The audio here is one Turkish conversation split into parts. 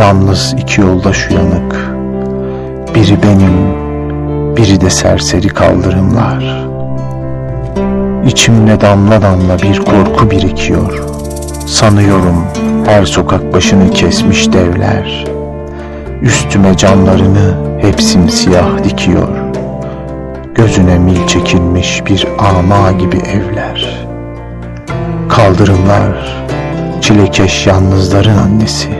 yalnız iki yoldaş uyanık. Biri benim, biri de serseri kaldırımlar. İçimde damla damla bir korku birikiyor. Sanıyorum her sokak başını kesmiş devler. Üstüme camlarını hep simsiyah dikiyor. Gözüne mil çekilmiş bir ama gibi evler. Kaldırımlar, çilekeş yalnızların annesi.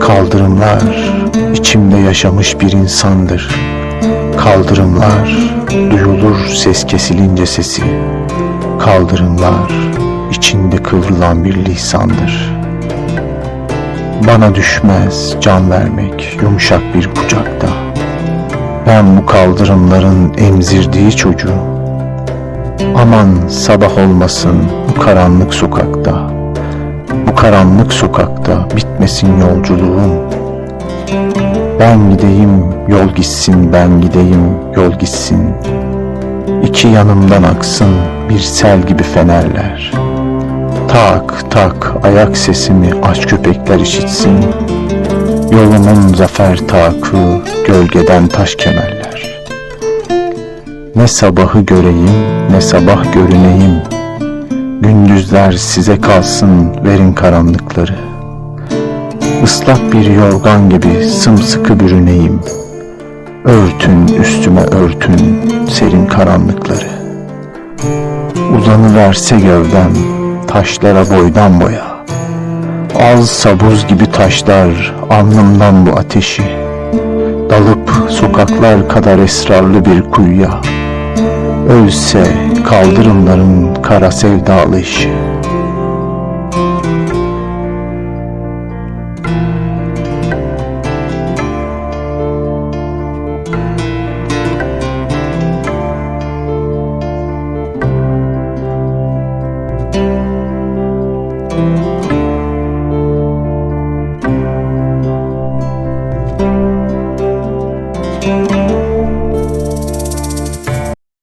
Kaldırımlar, içimde yaşamış bir insandır. Kaldırımlar, duyulur ses kesilince sesi. Kaldırımlar, içinde kıvrılan bir lisandır. Bana düşmez can vermek yumuşak bir kucakta. Ben bu kaldırımların emzirdiği çocuğum. Aman sabah olmasın bu karanlık sokakta. Karanlık sokakta bitmesin yolculuğum. Ben gideyim yol gitsin ben gideyim yol gitsin. İki yanımdan aksın bir sel gibi fenerler. Tak tak ayak sesimi aç köpekler işitsin. Yolumun zafer takı gölgeden taş kemerler. Ne sabahı göreyim ne sabah görüneyim. Gündüzler size kalsın verin karanlıkları. Islak bir yorgan gibi sımsıkı bürüneyim. Örtün üstüme örtün serin karanlıkları. Uzanıverse gövdem taşlara boydan boya. Alsa buz gibi taşlar alnımdan bu ateşi. Dalıp sokaklar kadar esrarlı bir kuyuya. Ölse kaldırımların kara sevdalı işi.